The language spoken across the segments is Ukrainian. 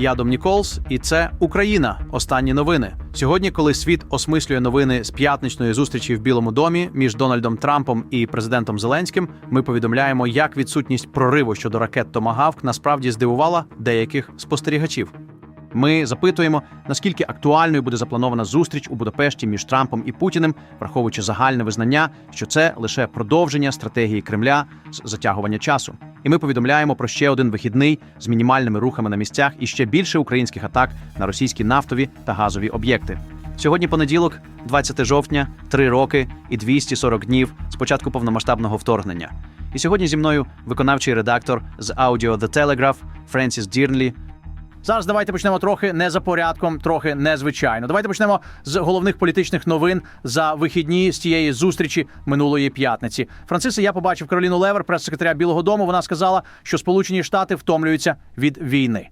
Я Дом Ніколс, і це Україна. Останні новини. Сьогодні, коли світ осмислює новини з п'ятничної зустрічі в Білому домі між Дональдом Трампом і президентом Зеленським, ми повідомляємо, як відсутність прориву щодо ракет Томагавк насправді здивувала деяких спостерігачів. Ми запитуємо, наскільки актуальною буде запланована зустріч у Будапешті між Трампом і Путіним, враховуючи загальне визнання, що це лише продовження стратегії Кремля з затягування часу. І ми повідомляємо про ще один вихідний з мінімальними рухами на місцях і ще більше українських атак на російські нафтові та газові об'єкти. Сьогодні понеділок, 20 жовтня, 3 роки і 240 днів з початку повномасштабного вторгнення. І сьогодні зі мною виконавчий редактор з аудіо The Telegraph Френсіс Дірнлі. Зараз давайте почнемо трохи не за порядком, трохи незвичайно. Давайте почнемо з головних політичних новин за вихідні з тієї зустрічі минулої п'ятниці. Францисе, я побачив Кароліну Левер, прес-секретаря Білого Дому. Вона сказала, що Сполучені Штати втомлюються від війни.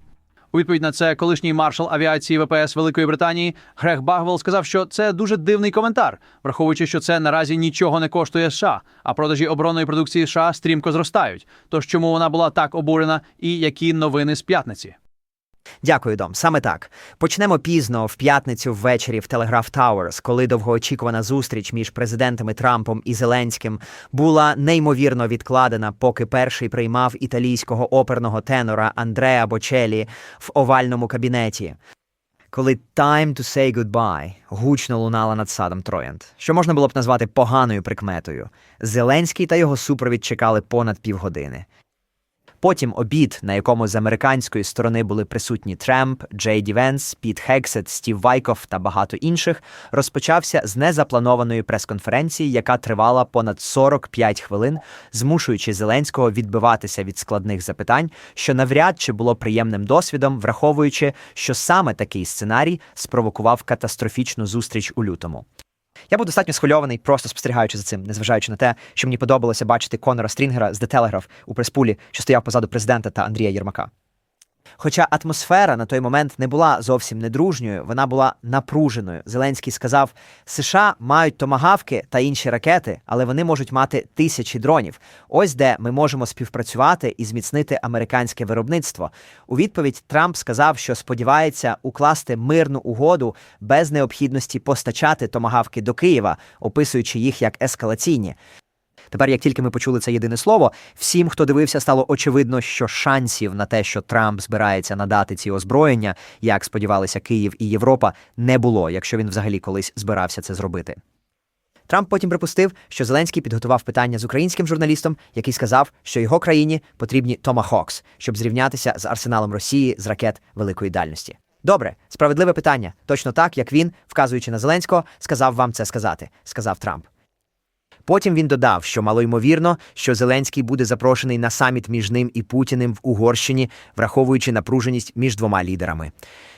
У відповідь на це колишній маршал авіації ВПС Великої Британії Грег Багвел сказав, що це дуже дивний коментар, враховуючи, що це наразі нічого не коштує США, а продажі оборонної продукції США стрімко зростають. Тож чому вона була так обурена, і які новини з п'ятниці? Дякую, Дом. Саме так. Почнемо пізно в п'ятницю ввечері в Телеграф Тауерс, коли довгоочікувана зустріч між президентами Трампом і Зеленським була неймовірно відкладена, поки перший приймав італійського оперного тенора Андреа Бочелі в овальному кабінеті. Коли «Time to say goodbye» гучно лунала над садом Троянд, що можна було б назвати поганою прикметою. Зеленський та його супровід чекали понад півгодини. Потім обід, на якому з американської сторони були присутні Трамп, Джей Ді Венс, Піт Хексет, Стів Вайков та багато інших, розпочався з незапланованої прес-конференції, яка тривала понад 45 хвилин, змушуючи Зеленського відбиватися від складних запитань, що навряд чи було приємним досвідом, враховуючи, що саме такий сценарій спровокував катастрофічну зустріч у лютому. Я був достатньо схвильований, просто спостерігаючи за цим, незважаючи на те, що мені подобалося бачити Конора Стрінгера з The Telegraph у прес-пулі, що стояв позаду президента та Андрія Єрмака. Хоча атмосфера на той момент не була зовсім недружньою, вона була напруженою. Зеленський сказав: США мають томагавки та інші ракети, але вони можуть мати тисячі дронів. Ось де ми можемо співпрацювати і зміцнити американське виробництво. У відповідь Трамп сказав, що сподівається укласти мирну угоду без необхідності постачати томагавки до Києва, описуючи їх як ескалаційні. Тепер, як тільки ми почули це єдине слово, всім, хто дивився, стало очевидно, що шансів на те, що Трамп збирається надати ці озброєння, як сподівалися Київ і Європа, не було, якщо він взагалі колись збирався це зробити. Трамп потім припустив, що Зеленський підготував питання з українським журналістом, який сказав, що його країні потрібні Томахокс, щоб зрівнятися з арсеналом Росії з ракет великої дальності. Добре, справедливе питання. Точно так, як він, вказуючи на Зеленського, сказав вам це сказати, сказав Трамп. Потім він додав, що малоймовірно, що Зеленський буде запрошений на саміт між ним і Путіним в Угорщині, враховуючи напруженість між двома лідерами.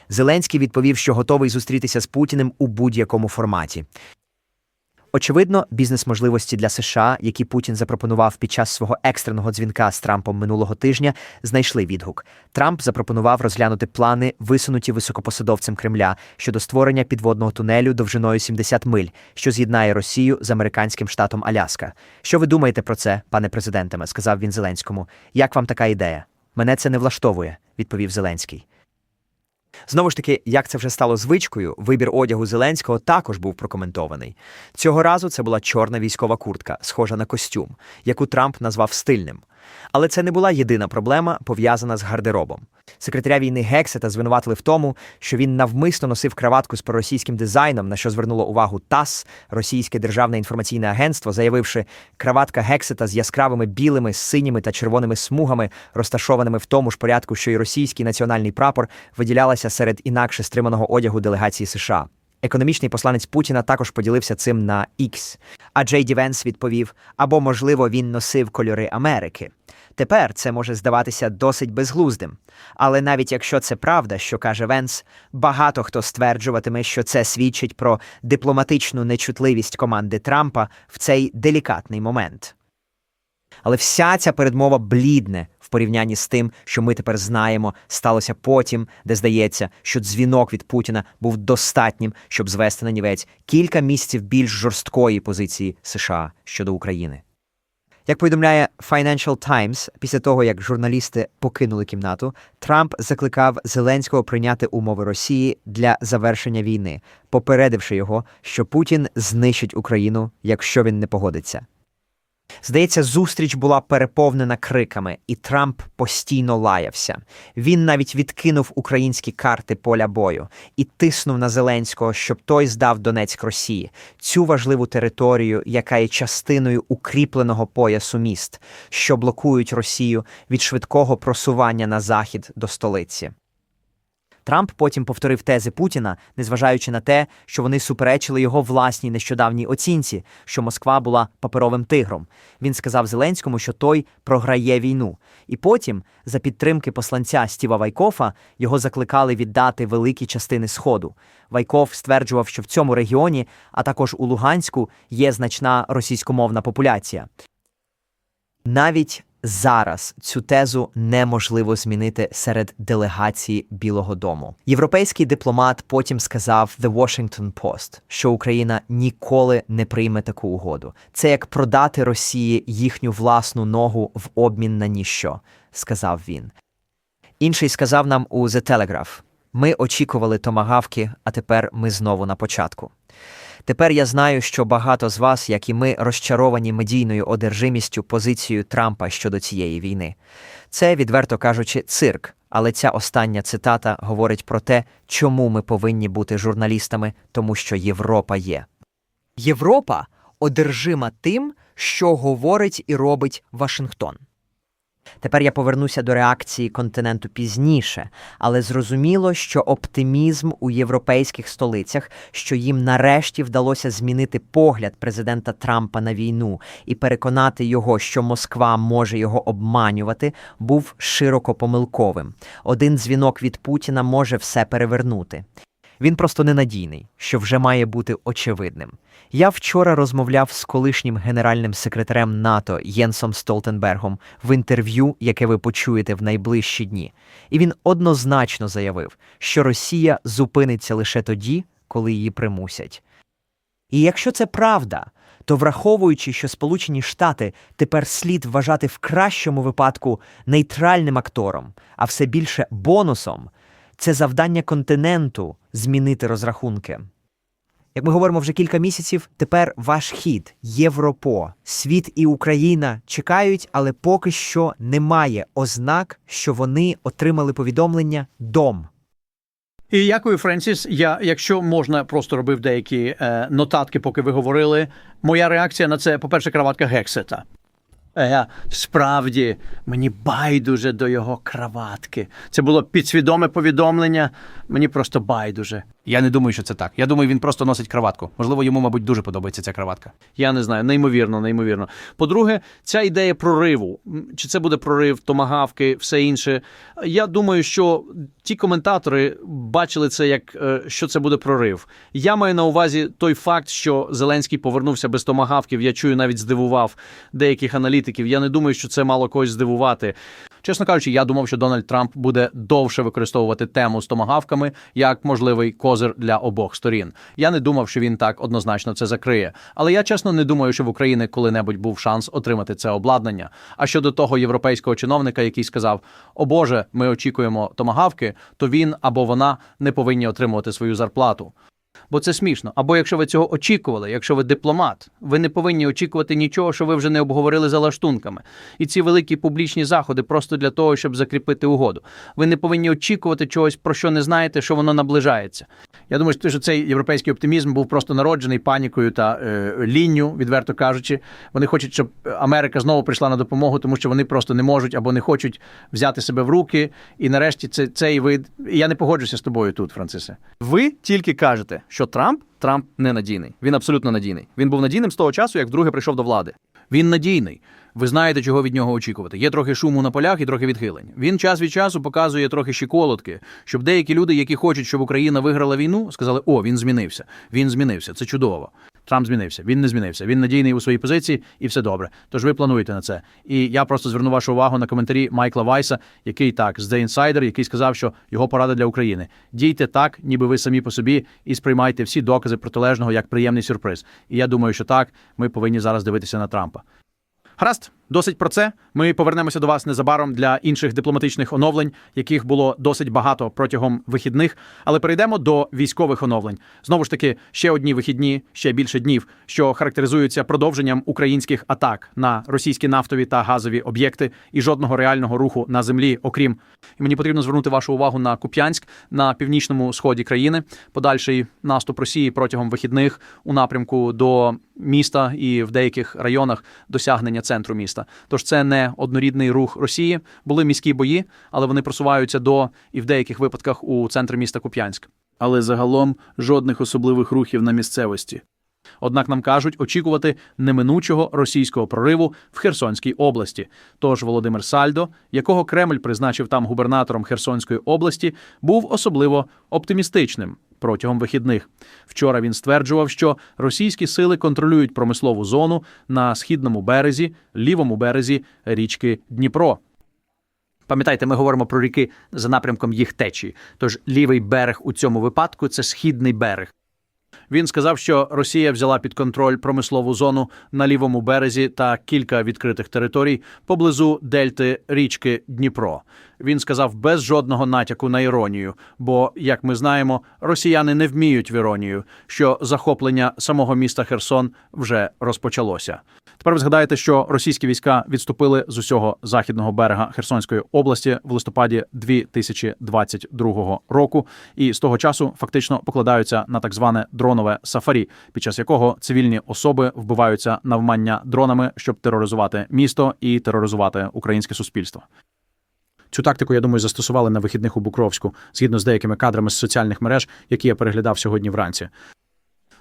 Зеленський відповів, що готовий зустрітися з Путіним у будь-якому форматі. Очевидно, бізнес-можливості для США, які Путін запропонував під час свого екстреного дзвінка з Трампом минулого тижня, знайшли відгук. Трамп запропонував розглянути плани, висунуті високопосадовцем Кремля щодо створення підводного тунелю довжиною 70 миль, що з'єднає Росію з американським штатом Аляска. Що ви думаєте про це, пане президентеме? сказав він Зеленському. Як вам така ідея? Мене це не влаштовує, відповів Зеленський. Знову ж таки, як це вже стало звичкою, вибір одягу Зеленського також був прокоментований. Цього разу це була чорна військова куртка, схожа на костюм, яку Трамп назвав стильним. Але це не була єдина проблема, пов'язана з гардеробом. Секретаря війни Гексета звинуватили в тому, що він навмисно носив краватку з проросійським дизайном, на що звернуло увагу ТАСС, російське державне інформаційне агентство, заявивши, краватка Гексета з яскравими білими, синіми та червоними смугами, розташованими в тому ж порядку, що й російський національний прапор, виділялася серед інакше стриманого одягу делегації США. Економічний посланець Путіна також поділився цим на X. А Джей Ді Венс відповів: або, можливо, він носив кольори Америки. Тепер це може здаватися досить безглуздим. Але навіть якщо це правда, що каже Венс, багато хто стверджуватиме, що це свідчить про дипломатичну нечутливість команди Трампа в цей делікатний момент. Але вся ця передмова блідне в порівнянні з тим, що ми тепер знаємо, сталося потім, де здається, що дзвінок від Путіна був достатнім, щоб звести на нівець кілька місяців більш жорсткої позиції США щодо України. Як повідомляє Financial Times, після того як журналісти покинули кімнату, Трамп закликав Зеленського прийняти умови Росії для завершення війни, попередивши його, що Путін знищить Україну, якщо він не погодиться. Здається, зустріч була переповнена криками, і Трамп постійно лаявся. Він навіть відкинув українські карти поля бою і тиснув на Зеленського, щоб той здав Донецьк Росії, цю важливу територію, яка є частиною укріпленого поясу міст, що блокують Росію від швидкого просування на захід до столиці. Трамп потім повторив тези Путіна, незважаючи на те, що вони суперечили його власній нещодавній оцінці, що Москва була паперовим тигром. Він сказав Зеленському, що той програє війну. І потім, за підтримки посланця Стіва Вайкофа, його закликали віддати великі частини Сходу. Вайков стверджував, що в цьому регіоні, а також у Луганську, є значна російськомовна популяція. Навіть зараз цю тезу неможливо змінити серед делегації Білого Дому. Європейський дипломат потім сказав The Washington Post, що Україна ніколи не прийме таку угоду. Це як продати Росії їхню власну ногу в обмін на ніщо, сказав він. Інший сказав нам у The Telegraph, ми очікували томагавки, а тепер ми знову на початку. Тепер я знаю, що багато з вас, як і ми, розчаровані медійною одержимістю позицією Трампа щодо цієї війни. Це, відверто кажучи, цирк, але ця остання цитата говорить про те, чому ми повинні бути журналістами, тому що Європа є. Європа одержима тим, що говорить і робить Вашингтон. Тепер я повернуся до реакції континенту пізніше, але зрозуміло, що оптимізм у європейських столицях, що їм нарешті вдалося змінити погляд президента Трампа на війну і переконати його, що Москва може його обманювати, був широко помилковим. Один дзвінок від Путіна може все перевернути. Він просто ненадійний, що вже має бути очевидним. Я вчора розмовляв з колишнім генеральним секретарем НАТО Єнсом Столтенбергом в інтерв'ю, яке ви почуєте в найближчі дні, і він однозначно заявив, що Росія зупиниться лише тоді, коли її примусять. І якщо це правда, то враховуючи, що Сполучені Штати тепер слід вважати в кращому випадку нейтральним актором, а все більше бонусом, це завдання континенту змінити розрахунки. Як ми говоримо вже кілька місяців, тепер ваш хід Європо, світ і Україна чекають, але поки що немає ознак, що вони отримали повідомлення дом. І дякую, Френсіс. Я, якщо можна, просто робив деякі е, нотатки, поки ви говорили. Моя реакція на це, по-перше, краватка Гексета. Е, справді, мені байдуже до його краватки. Це було підсвідоме повідомлення. Мені просто байдуже. Я не думаю, що це так. Я думаю, він просто носить краватку. Можливо, йому, мабуть, дуже подобається ця краватка. Я не знаю, неймовірно, неймовірно. По-друге, ця ідея прориву. Чи це буде прорив, томагавки, все інше. Я думаю, що ті коментатори бачили це як е, що це буде прорив. Я маю на увазі той факт, що Зеленський повернувся без томагавків. Я чую, навіть здивував деяких аналітиків. Я не думаю, що це мало когось здивувати. Чесно кажучи, я думав, що Дональд Трамп буде довше використовувати тему з томагавками як можливий козир для обох сторін. Я не думав, що він так однозначно це закриє. Але я чесно не думаю, що в Україні коли-небудь був шанс отримати це обладнання. А щодо того європейського чиновника, який сказав: О Боже, ми очікуємо томагавки, то він або вона не повинні отримувати свою зарплату. Бо це смішно. Або якщо ви цього очікували, якщо ви дипломат, ви не повинні очікувати нічого, що ви вже не обговорили за лаштунками. І ці великі публічні заходи просто для того, щоб закріпити угоду. Ви не повинні очікувати чогось, про що не знаєте, що воно наближається. Я думаю, що цей європейський оптимізм був просто народжений панікою та е, лінню, відверто кажучи. Вони хочуть, щоб Америка знову прийшла на допомогу, тому що вони просто не можуть або не хочуть взяти себе в руки. І нарешті це цей вид. Я не погоджуся з тобою тут, Францисе. Ви тільки кажете, що Трамп Трамп ненадійний. Він абсолютно надійний. Він був надійним з того часу, як вдруге прийшов до влади. Він надійний. Ви знаєте, чого від нього очікувати. Є трохи шуму на полях і трохи відхилень. Він час від часу показує трохи щеколотки, щоб деякі люди, які хочуть, щоб Україна виграла війну, сказали: О, він змінився. Він змінився. Це чудово. Трамп змінився. Він не змінився. Він надійний у своїй позиції, і все добре. Тож ви плануєте на це. І я просто зверну вашу увагу на коментарі Майкла Вайса, який так з The Insider, який сказав, що його порада для України. Дійте так, ніби ви самі по собі, і сприймайте всі докази протилежного як приємний сюрприз. І я думаю, що так ми повинні зараз дивитися на Трампа. Ha det! Досить про це. Ми повернемося до вас незабаром для інших дипломатичних оновлень, яких було досить багато протягом вихідних. Але перейдемо до військових оновлень. Знову ж таки, ще одні вихідні, ще більше днів, що характеризуються продовженням українських атак на російські нафтові та газові об'єкти і жодного реального руху на землі, окрім і мені потрібно звернути вашу увагу на Куп'янськ на північному сході країни. Подальший наступ Росії протягом вихідних у напрямку до міста і в деяких районах досягнення центру міста. Тож це не однорідний рух Росії. Були міські бої, але вони просуваються до і в деяких випадках у центр міста Куп'янськ. Але загалом жодних особливих рухів на місцевості. Однак нам кажуть очікувати неминучого російського прориву в Херсонській області. Тож Володимир Сальдо, якого Кремль призначив там губернатором Херсонської області, був особливо оптимістичним. Протягом вихідних вчора він стверджував, що російські сили контролюють промислову зону на східному березі, лівому березі річки Дніпро. Пам'ятайте, ми говоримо про ріки за напрямком їх течії. Тож лівий берег у цьому випадку це східний берег. Він сказав, що Росія взяла під контроль промислову зону на лівому березі та кілька відкритих територій поблизу дельти річки Дніпро. Він сказав без жодного натяку на іронію, бо, як ми знаємо, росіяни не вміють в іронію, що захоплення самого міста Херсон вже розпочалося. Тепер ви згадаєте, що російські війська відступили з усього західного берега Херсонської області в листопаді 2022 року, і з того часу фактично покладаються на так зване дронове сафарі, під час якого цивільні особи вбиваються навмання дронами, щоб тероризувати місто і тероризувати українське суспільство. Цю тактику, я думаю, застосували на вихідних у Букровську, згідно з деякими кадрами з соціальних мереж, які я переглядав сьогодні вранці.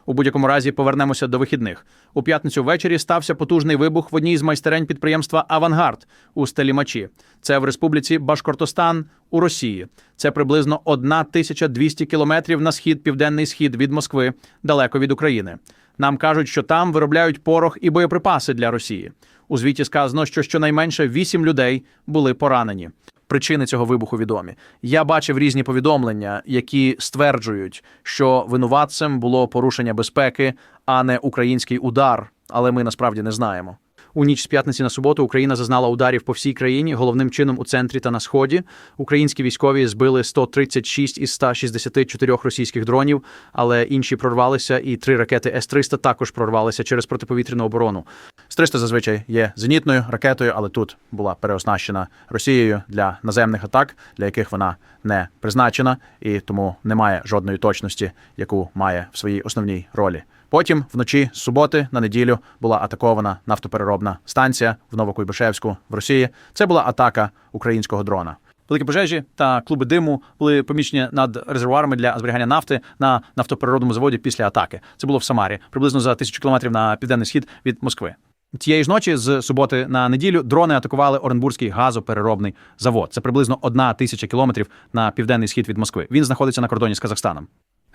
У будь-якому разі повернемося до вихідних. У п'ятницю ввечері стався потужний вибух в одній з майстерень підприємства Авангард у Стелімачі. Це в республіці Башкортостан у Росії. Це приблизно 1200 кілометрів на схід, південний схід від Москви, далеко від України. Нам кажуть, що там виробляють порох і боєприпаси для Росії. У звіті сказано, що щонайменше 8 людей були поранені. Причини цього вибуху відомі. Я бачив різні повідомлення, які стверджують, що винуватцем було порушення безпеки, а не український удар. Але ми насправді не знаємо. У ніч з п'ятниці на суботу Україна зазнала ударів по всій країні, головним чином у центрі та на сході. Українські військові збили 136 із 164 російських дронів, але інші прорвалися, і три ракети С-300 також прорвалися через протиповітряну оборону. С-300 зазвичай є зенітною ракетою, але тут була переоснащена Росією для наземних атак, для яких вона не призначена, і тому немає жодної точності, яку має в своїй основній ролі. Потім вночі з суботи на неділю була атакована нафтопереробна станція в Новокуйбишевську в Росії. Це була атака українського дрона. Великі пожежі та клуби диму були поміщені над резервуарами для зберігання нафти на нафтопереробному заводі після атаки. Це було в Самарі, приблизно за тисячу кілометрів на південний схід від Москви. Тієї ж ночі з суботи на неділю дрони атакували Оренбурзький газопереробний завод. Це приблизно одна тисяча кілометрів на південний схід від Москви. Він знаходиться на кордоні з Казахстаном.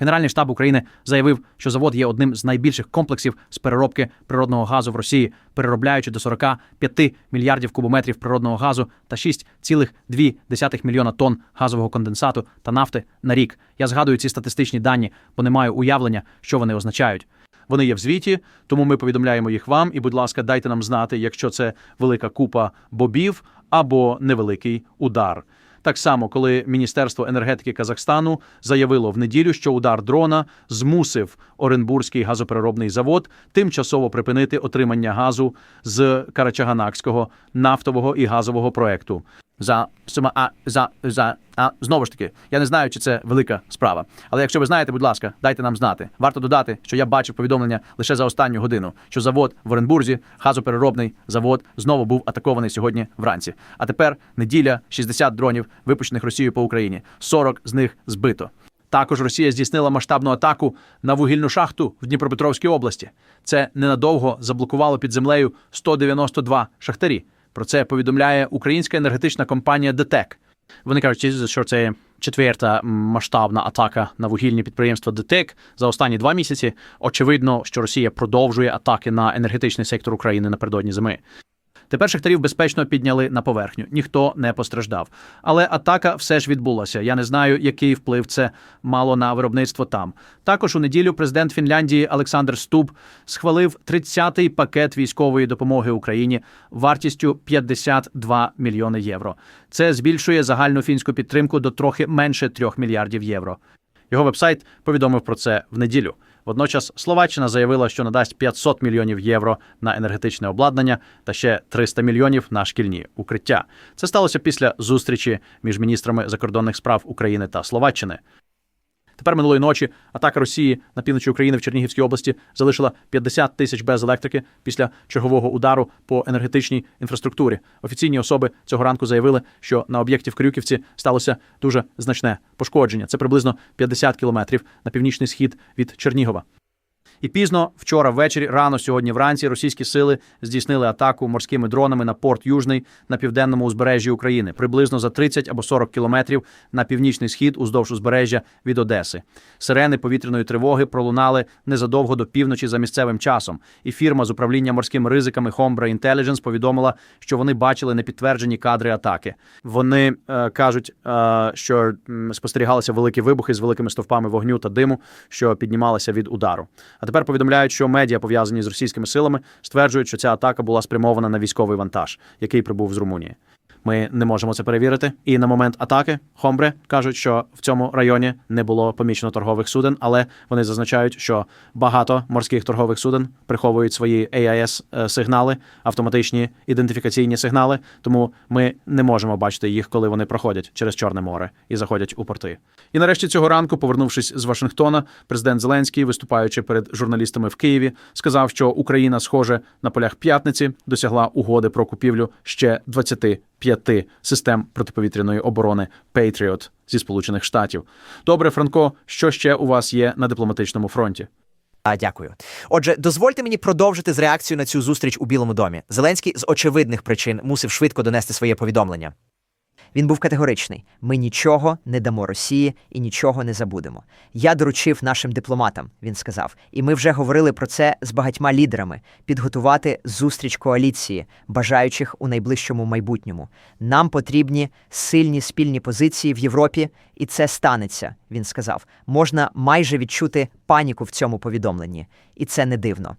Генеральний штаб України заявив, що завод є одним з найбільших комплексів з переробки природного газу в Росії, переробляючи до 45 мільярдів кубометрів природного газу та 6,2 мільйона тонн газового конденсату та нафти на рік. Я згадую ці статистичні дані, бо не маю уявлення, що вони означають. Вони є в звіті, тому ми повідомляємо їх вам. І, будь ласка, дайте нам знати, якщо це велика купа бобів або невеликий удар. Так само, коли Міністерство енергетики Казахстану заявило в неділю, що удар дрона змусив Оренбурзький газопереробний завод тимчасово припинити отримання газу з Карачаганакського нафтового і газового проекту. За сама а за за а знову ж таки, я не знаю, чи це велика справа. Але якщо ви знаєте, будь ласка, дайте нам знати. Варто додати, що я бачив повідомлення лише за останню годину, що завод в Оренбурзі, газопереробний завод, знову був атакований сьогодні вранці. А тепер неділя, 60 дронів, випущених Росією по Україні. 40 з них збито. Також Росія здійснила масштабну атаку на вугільну шахту в Дніпропетровській області. Це ненадовго заблокувало під землею 192 шахтарі. Про це повідомляє українська енергетична компанія ДТЕК. Вони кажуть, що це четверта масштабна атака на вугільні підприємства ДТЕК за останні два місяці. Очевидно, що Росія продовжує атаки на енергетичний сектор України напередодні зими. Тепер шахтарів безпечно підняли на поверхню. Ніхто не постраждав. Але атака все ж відбулася. Я не знаю, який вплив це мало на виробництво там. Також у неділю президент Фінляндії Олександр Стуб схвалив 30-й пакет військової допомоги Україні вартістю 52 мільйони євро. Це збільшує загальну фінську підтримку до трохи менше 3 мільярдів євро. Його вебсайт повідомив про це в неділю. Водночас Словаччина заявила, що надасть 500 мільйонів євро на енергетичне обладнання та ще 300 мільйонів на шкільні укриття. Це сталося після зустрічі між міністрами закордонних справ України та Словаччини. Тепер минулої ночі атака Росії на півночі України в Чернігівській області залишила 50 тисяч без електрики після чергового удару по енергетичній інфраструктурі. Офіційні особи цього ранку заявили, що на об'єкті в Крюківці сталося дуже значне пошкодження. Це приблизно 50 кілометрів на північний схід від Чернігова. І пізно вчора ввечері, рано сьогодні вранці, російські сили здійснили атаку морськими дронами на порт Южний на південному узбережжі України, приблизно за 30 або 40 кілометрів на північний схід уздовж узбережжя від Одеси. Сирени повітряної тривоги пролунали незадовго до півночі за місцевим часом. І фірма з управління морськими ризиками Hombra Intelligence повідомила, що вони бачили непідтверджені кадри атаки. Вони е, кажуть, е, що спостерігалися великі вибухи з великими стовпами вогню та диму, що піднімалися від удару. А тепер повідомляють, що медіа, пов'язані з російськими силами, стверджують, що ця атака була спрямована на військовий вантаж, який прибув з Румунії. Ми не можемо це перевірити. І на момент атаки Хомбре кажуть, що в цьому районі не було помічено торгових суден, але вони зазначають, що багато морських торгових суден приховують свої AIS е, сигнали, автоматичні ідентифікаційні сигнали. Тому ми не можемо бачити їх, коли вони проходять через Чорне море і заходять у порти. І нарешті цього ранку, повернувшись з Вашингтона, президент Зеленський, виступаючи перед журналістами в Києві, сказав, що Україна, схоже на полях п'ятниці, досягла угоди про купівлю ще 25 систем протиповітряної оборони Patriot зі Сполучених Штатів. Добре, Франко, що ще у вас є на дипломатичному фронті? А, дякую. Отже, дозвольте мені продовжити з реакцією на цю зустріч у Білому домі. Зеленський з очевидних причин мусив швидко донести своє повідомлення. Він був категоричний: ми нічого не дамо Росії і нічого не забудемо. Я доручив нашим дипломатам, він сказав, і ми вже говорили про це з багатьма лідерами підготувати зустріч коаліції, бажаючих у найближчому майбутньому. Нам потрібні сильні спільні позиції в Європі, і це станеться. Він сказав. Можна майже відчути паніку в цьому повідомленні, і це не дивно.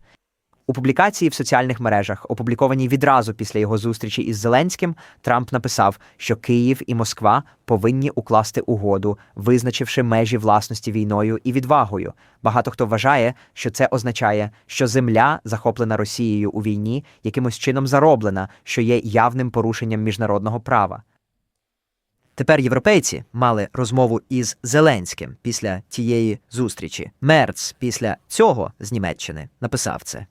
У публікації в соціальних мережах, опублікованій відразу після його зустрічі із Зеленським, Трамп написав, що Київ і Москва повинні укласти угоду, визначивши межі власності війною і відвагою. Багато хто вважає, що це означає, що земля, захоплена Росією у війні, якимось чином зароблена, що є явним порушенням міжнародного права. Тепер європейці мали розмову із Зеленським після тієї зустрічі. Мерц після цього з Німеччини написав це.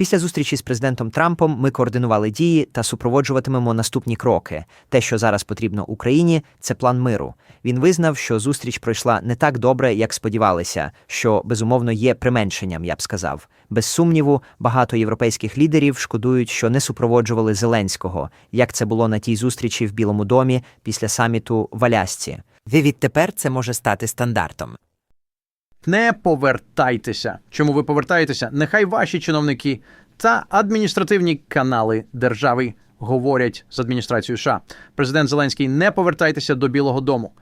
Після зустрічі з президентом Трампом ми координували дії та супроводжуватимемо наступні кроки. Те, що зараз потрібно Україні, це план миру. Він визнав, що зустріч пройшла не так добре, як сподівалися, що безумовно є применшенням, я б сказав. Без сумніву, багато європейських лідерів шкодують, що не супроводжували Зеленського, як це було на тій зустрічі в Білому домі після саміту в Алясці. Ви Відтепер це може стати стандартом. Не повертайтеся. Чому ви повертаєтеся? Нехай ваші чиновники та адміністративні канали держави говорять з адміністрацією США. Президент Зеленський, не повертайтеся до Білого Дому.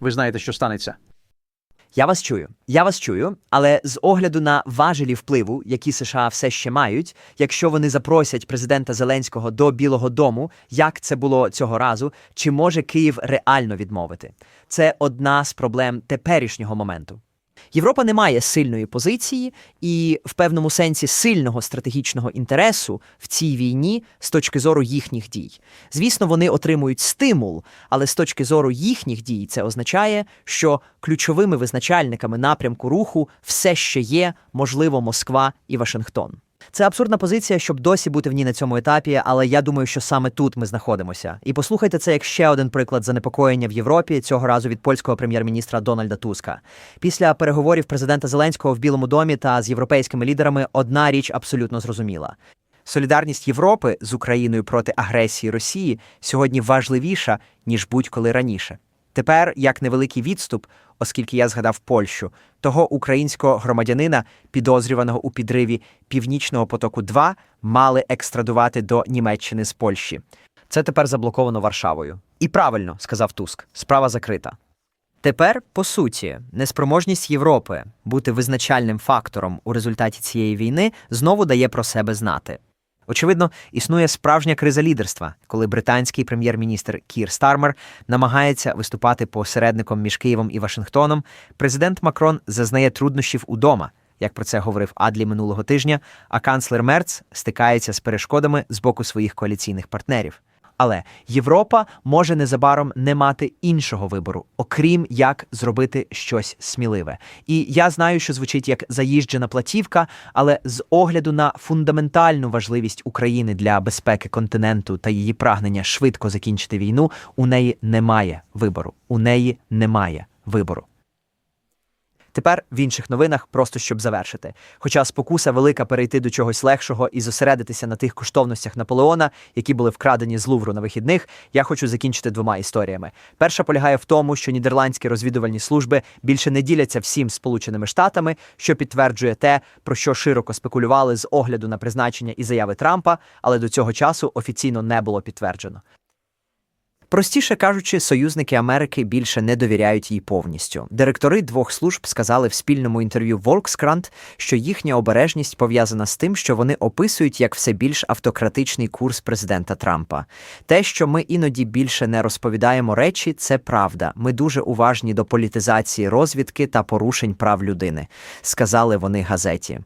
Ви знаєте, що станеться. Я вас чую, я вас чую, але з огляду на важелі впливу, які США все ще мають, якщо вони запросять президента Зеленського до Білого Дому, як це було цього разу, чи може Київ реально відмовити? Це одна з проблем теперішнього моменту. Європа не має сильної позиції і в певному сенсі сильного стратегічного інтересу в цій війні з точки зору їхніх дій. Звісно, вони отримують стимул, але з точки зору їхніх дій це означає, що ключовими визначальниками напрямку руху все ще є, можливо, Москва і Вашингтон. Це абсурдна позиція, щоб досі бути в ній на цьому етапі, але я думаю, що саме тут ми знаходимося. І послухайте це як ще один приклад занепокоєння в Європі, цього разу від польського прем'єр-міністра Дональда Туска. Після переговорів президента Зеленського в Білому домі та з європейськими лідерами одна річ абсолютно зрозуміла. Солідарність Європи з Україною проти агресії Росії сьогодні важливіша ніж будь-коли раніше. Тепер, як невеликий відступ, оскільки я згадав Польщу, того українського громадянина, підозрюваного у підриві Північного потоку 2 мали екстрадувати до Німеччини з Польщі. Це тепер заблоковано Варшавою. І правильно, сказав Туск, справа закрита. Тепер, по суті, неспроможність Європи бути визначальним фактором у результаті цієї війни знову дає про себе знати. Очевидно, існує справжня криза лідерства, коли британський прем'єр-міністр Кір Стармер намагається виступати посередником між Києвом і Вашингтоном. Президент Макрон зазнає труднощів удома, як про це говорив Адлі минулого тижня, а канцлер Мерц стикається з перешкодами з боку своїх коаліційних партнерів. Але Європа може незабаром не мати іншого вибору, окрім як зробити щось сміливе. І я знаю, що звучить як заїжджена платівка, але з огляду на фундаментальну важливість України для безпеки континенту та її прагнення швидко закінчити війну, у неї немає вибору. У неї немає вибору. Тепер в інших новинах, просто щоб завершити. Хоча спокуса велика перейти до чогось легшого і зосередитися на тих коштовностях Наполеона, які були вкрадені з Лувру на вихідних, я хочу закінчити двома історіями. Перша полягає в тому, що нідерландські розвідувальні служби більше не діляться всім Сполученими Штатами, що підтверджує те, про що широко спекулювали з огляду на призначення і заяви Трампа, але до цього часу офіційно не було підтверджено. Простіше кажучи, союзники Америки більше не довіряють їй повністю. Директори двох служб сказали в спільному інтерв'ю Volkskrant, що їхня обережність пов'язана з тим, що вони описують як все більш автократичний курс президента Трампа. Те, що ми іноді більше не розповідаємо речі, це правда. Ми дуже уважні до політизації розвідки та порушень прав людини, сказали вони газеті.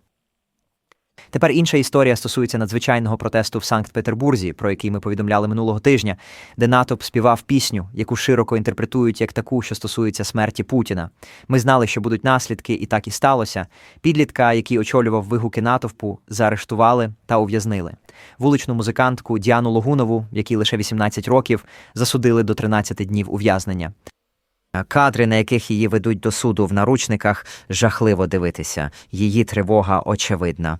Тепер інша історія стосується надзвичайного протесту в Санкт-Петербурзі, про який ми повідомляли минулого тижня, де натовп співав пісню, яку широко інтерпретують як таку, що стосується смерті Путіна. Ми знали, що будуть наслідки, і так і сталося. Підлітка, який очолював вигуки натовпу, заарештували та ув'язнили. Вуличну музикантку Діану Логунову, якій лише 18 років, засудили до 13 днів ув'язнення. Кадри, на яких її ведуть до суду в наручниках, жахливо дивитися. Її тривога очевидна.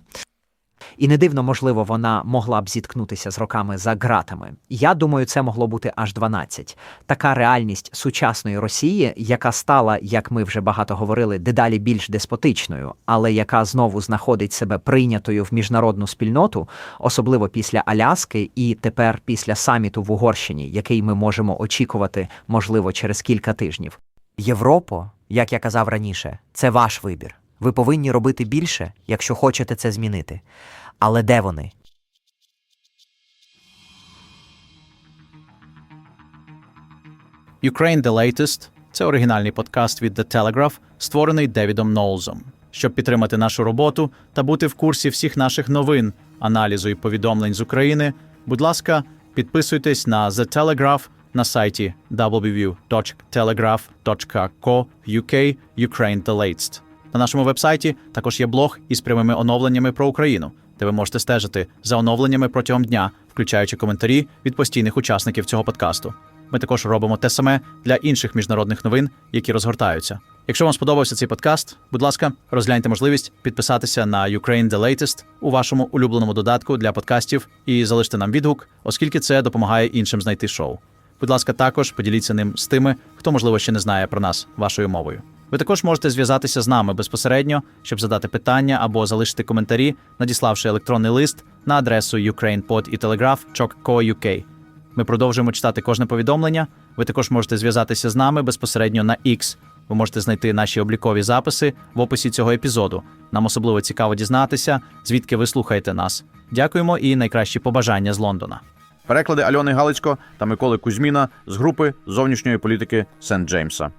І не дивно, можливо, вона могла б зіткнутися з роками за ґратами. Я думаю, це могло бути аж 12. Така реальність сучасної Росії, яка стала, як ми вже багато говорили, дедалі більш деспотичною, але яка знову знаходить себе прийнятою в міжнародну спільноту, особливо після Аляски і тепер після саміту в Угорщині, який ми можемо очікувати, можливо, через кілька тижнів. Європо, як я казав раніше, це ваш вибір. Ви повинні робити більше, якщо хочете це змінити. Але де вони? Ukraine The Latest – це оригінальний подкаст від The Telegraph, створений Девідом Ноулзом. Щоб підтримати нашу роботу та бути в курсі всіх наших новин, аналізу і повідомлень з України, будь ласка, підписуйтесь на The Telegraph на сайті www.telegraph.co.uk Ukraine The Latest. На нашому вебсайті також є блог із прямими оновленнями про Україну, де ви можете стежити за оновленнями протягом дня, включаючи коментарі від постійних учасників цього подкасту. Ми також робимо те саме для інших міжнародних новин, які розгортаються. Якщо вам сподобався цей подкаст, будь ласка, розгляньте можливість підписатися на Ukraine The Latest у вашому улюбленому додатку для подкастів і залиште нам відгук, оскільки це допомагає іншим знайти шоу. Будь ласка, також поділіться ним з тими, хто можливо ще не знає про нас вашою мовою. Ви також можете зв'язатися з нами безпосередньо, щоб задати питання або залишити коментарі, надіславши електронний лист на адресу ukrainepod і telegraph.co.uk. Ми продовжуємо читати кожне повідомлення. Ви також можете зв'язатися з нами безпосередньо на X. Ви можете знайти наші облікові записи в описі цього епізоду. Нам особливо цікаво дізнатися, звідки ви слухаєте нас. Дякуємо і найкращі побажання з Лондона. Переклади Альони Галицько та Миколи Кузьміна з групи зовнішньої політики Сент Джеймса.